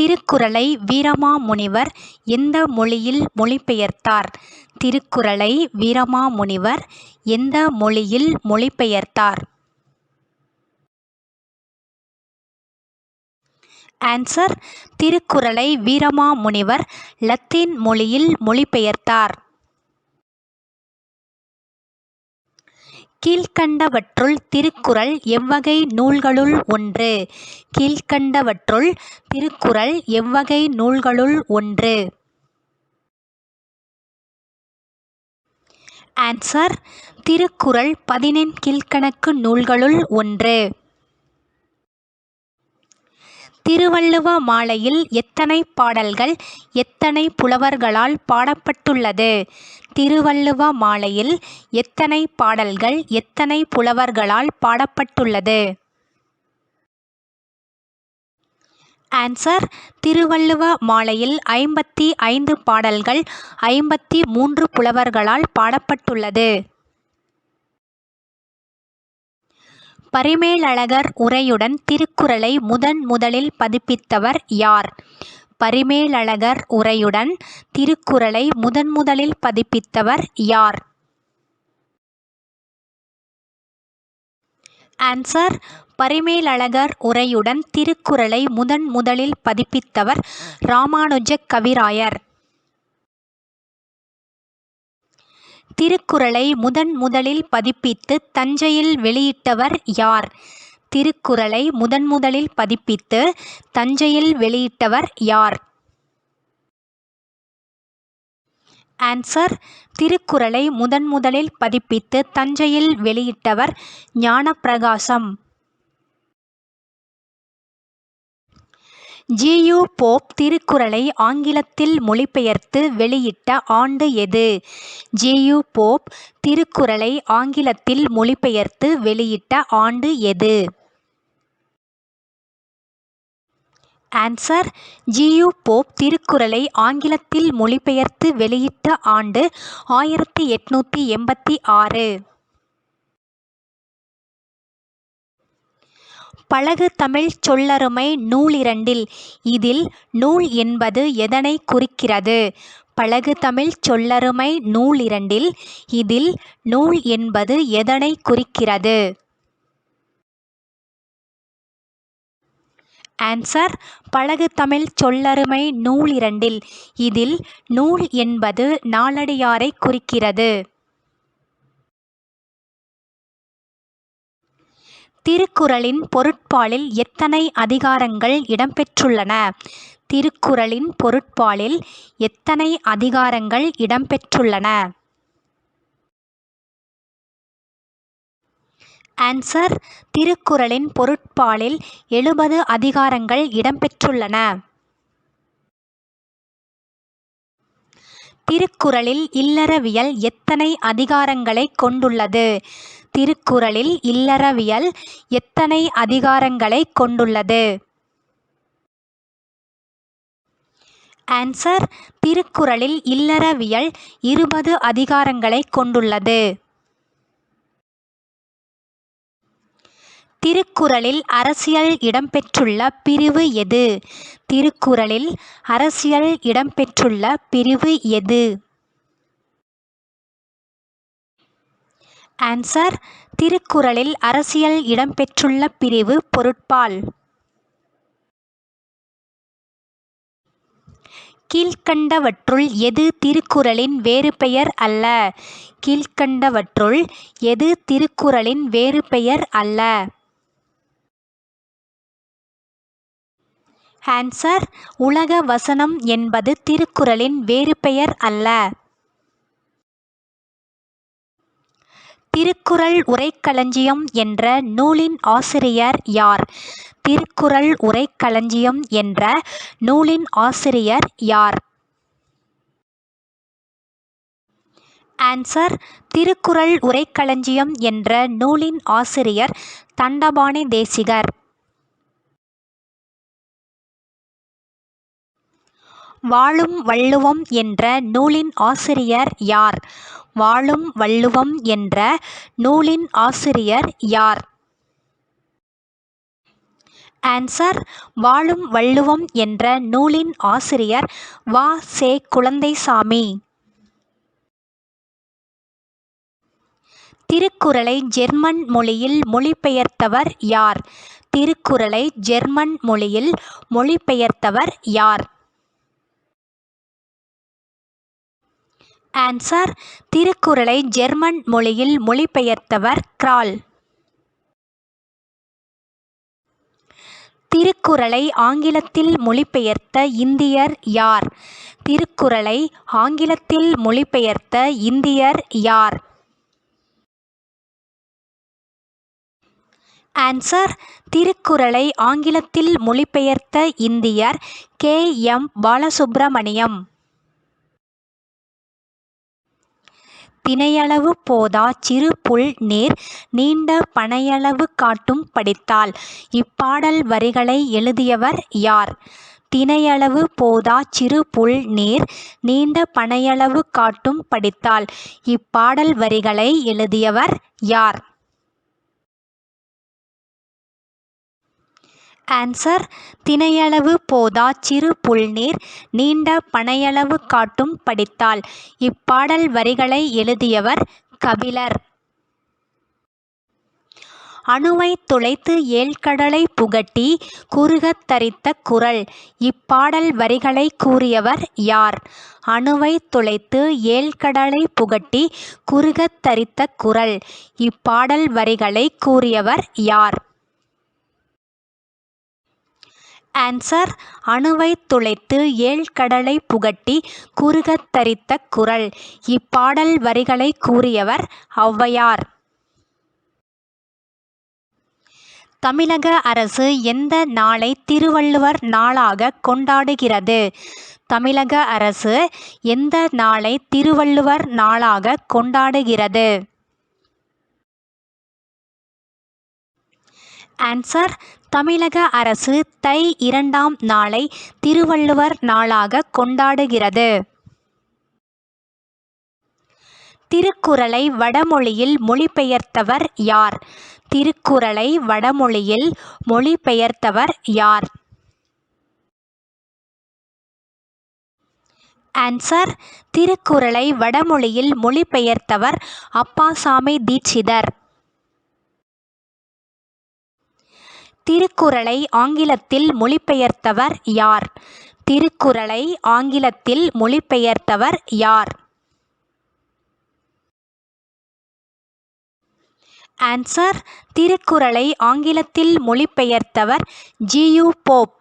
திருக்குறளை வீரமாமுனிவர் எந்த மொழியில் மொழிபெயர்த்தார்? திருக்குறளை வீரமாமுனிவர் எந்த மொழியில் மொழிபெயர்த்தார்? ஆன்சர் திருக்குறளை வீரமாமுனிவர் லத்தீன் மொழியில் மொழிபெயர்த்தார். கீழ்க்கண்டவற்றுள் திருக்குறள் எவ்வகை நூல்களுள் ஒன்று. கீழ்க்கண்டவற்றுள் திருக்குறள் எவ்வகை நூல்களுள் ஒன்று. ஆன்சர் திருக்குறள் பதினெண் கீழ்க்கணக்கு நூல்களுள் ஒன்று. திருவள்ளுவ மாலையில் எத்தனை பாடல்கள் எத்தனை புலவர்களால் பாடப்பட்டுள்ளது? திருவள்ளுவ மாலையில் எத்தனை பாடல்கள் எத்தனை புலவர்களால் பாடப்பட்டுள்ளது? ஆன்சர் திருவள்ளுவ மாலையில் ஐம்பத்தி ஐந்து பாடல்கள் ஐம்பத்தி மூன்று புலவர்களால் பாடப்பட்டுள்ளது. பரிமேலழகர் உரையுடன் திருக்குறளை முதன் முதலில் பதிப்பித்தவர் யார்? பரிமேலழகர் உரையுடன் திருக்குறளை முதன் முதலில் பதிப்பித்தவர் யார்? ஆன்சர் பரிமேலழகர் உரையுடன் திருக்குறளை முதன் முதலில் பதிப்பித்தவர் ராமானுஜ கவிராயர். திருக்குறளை முதன் முதலில் பதிப்பித்து தஞ்சையில் வெளியிட்டவர் யார்? திருக்குறளை முதன் முதலில் பதிப்பித்து தஞ்சையில் வெளியிட்டவர் யார்? ஆன்சர் திருக்குறளை முதன் முதலில் பதிப்பித்து தஞ்சையில் வெளியிட்டவர் ஞானப்பிரகாசம். ஜியு போப் திருக்குறளை ஆங்கிலத்தில் மொழிபெயர்த்து வெளியிட்ட ஆண்டு எது? ஜியு போப் திருக்குறளை ஆங்கிலத்தில் மொழிபெயர்த்து வெளியிட்ட ஆண்டு எது? ஆன்சர் ஜியு போப் திருக்குறளை ஆங்கிலத்தில் மொழிபெயர்த்து வெளியிட்ட ஆண்டு ஆயிரத்தி எட்நூற்றி எண்பத்தி ஆறு. பழகு தமிழ்ச் சொல்லருமை நூலிரண்டில். இதில் நூல் என்பது எதனை குறிக்கிறது? பழகு தமிழ்ச் சொல்லருமை நூலிரண்டில். இதில் நூல் என்பது எதனை குறிக்கிறது? ஆன்சர் பழகு தமிழ் சொல்லருமை நூலிரண்டில். இதில் நூல் என்பது நாலடியாரை குறிக்கிறது. திருக்குறளின் பொருட்பாலில் எத்தனை அதிகாரங்கள் இடம்பெற்றுள்ளன? திருக்குறளின் பொருட்பாலில் எத்தனை அதிகாரங்கள் இடம்பெற்றுள்ளன? ஆன்சர். திருக்குறளின் பொருட்பாலில் எழுபது அதிகாரங்கள் இடம்பெற்றுள்ளன. திருக்குறளில் இல்லறவியல் எத்தனை அதிகாரங்களை கொண்டுள்ளது? திருக்குறளில் இல்லறவியல் எத்தனை அதிகாரங்களை கொண்டுள்ளது? ஆன்சர். திருக்குறளில் இல்லறவியல் இருபது அதிகாரங்களை கொண்டுள்ளது. திருக்குறளில் அரசியல் இடம்பெற்றுள்ள பிரிவு எது? திருக்குறளில் அரசியல் இடம்பெற்றுள்ள பிரிவு எது? ஆன்சர் திருக்குறளில் அரசியல் இடம்பெற்றுள்ள பிரிவு பொருட்பால். கீழ்க்கண்டவற்றுள் எது திருக்குறளின் வேறுபெயர் அல்ல? கீழ்க்கண்டவற்றுள் எது திருக்குறளின் வேறு பெயர் அல்ல? ஆன்சர் உலக வசனம் என்பது திருக்குறளின் வேறு பெயர் அல்ல. திருக்குறள் உரைக்களஞ்சியம் என்ற நூலின் ஆசிரியர் யார்? திருக்குறள் உரைக்களஞ்சியம் என்ற நூலின் ஆசிரியர் யார்? ஆன்சர் திருக்குறள் உரைக்களஞ்சியம் என்ற நூலின் ஆசிரியர் தண்டபாணி தேசிகர். வாழும் வள்ளுவம் என்ற நூலின் ஆசிரியர் யார்? வாழும் வள்ளுவம் என்ற நூலின் ஆசிரியர் யார்? ஆன்சர் வாழும் வள்ளுவம் என்ற நூலின் ஆசிரியர் வா. சே. குழந்தைசாமி. திருக்குறளை ஜெர்மன் மொழியில் மொழிபெயர்த்தவர் யார்? திருக்குறளை ஜெர்மன் மொழியில் மொழிபெயர்த்தவர் யார்? ஆன்சர் திருக்குறளை ஜெர்மன் மொழியில் மொழிபெயர்த்தவர் கிரால். திருக்குறளை ஆங்கிலத்தில் மொழிபெயர்த்த இந்தியர் யார்? திருக்குறளை ஆங்கிலத்தில் மொழிபெயர்த்த இந்தியர் யார்? ஆன்சர் திருக்குறளை ஆங்கிலத்தில் மொழிபெயர்த்த இந்தியர் கே எம் பாலசுப்பிரமணியம் தினையளவு போதா சிறு புல் நீர் நீண்ட பனையளவு காட்டும் படித்தால் இப்பாடல் வரிகளை எழுதியவர் யார்? தினையளவு போதா சிறு புல் நீர் நீண்ட பனையளவு காட்டும் படித்தால் இப்பாடல் வரிகளை எழுதியவர் யார்? ஆன்சர் தினையளவு போதா சிறு புல்நீர் நீண்ட பனையளவு காட்டும் படித்தால் இப்பாடல் வரிகளை எழுதியவர் கபிலர். அணுவைத் துளைத்து ஏழ்கடலை புகட்டி குறுகத் தரித்த குரல். இப்பாடல் வரிகளை கூறியவர் யார்? அணுவைத் துளைத்து ஏழ்கடலை புகட்டி குறுகத் தரித்த குரல். இப்பாடல் வரிகளை கூறியவர் யார்? ஆன்சர் அணுவைத் துளைத்து ஏழ்கடலை புகட்டி குறுகத் தரித்த குரல். இப்பாடல் வரிகளை கூறியவர் ஔவையார். தமிழக அரசு எந்த நாளை திருவள்ளுவர் நாளாக கொண்டாடுகிறது? தமிழக அரசு எந்த நாளை திருவள்ளுவர் நாளாக கொண்டாடுகிறது? ஆன்சர் தமிழக அரசு தை இரண்டாம் நாளை திருவள்ளுவர் நாளாக கொண்டாடுகிறது. திருக்குறளை வடமொழியில் மொழிபெயர்த்தவர் யார்? திருக்குறளை வடமொழியில் மொழிபெயர்த்தவர் யார்? ஆன்சர் திருக்குறளை வடமொழியில் மொழிபெயர்த்தவர் அப்பாசாமி தீட்சிதர். திருக்குறளை ஆங்கிலத்தில் மொழிபெயர்த்தவர் யார்? திருக்குறளை ஆங்கிலத்தில் மொழிபெயர்த்தவர் யார்? ஆன்சர் திருக்குறளை ஆங்கிலத்தில் மொழிபெயர்த்தவர் ஜியு போப்.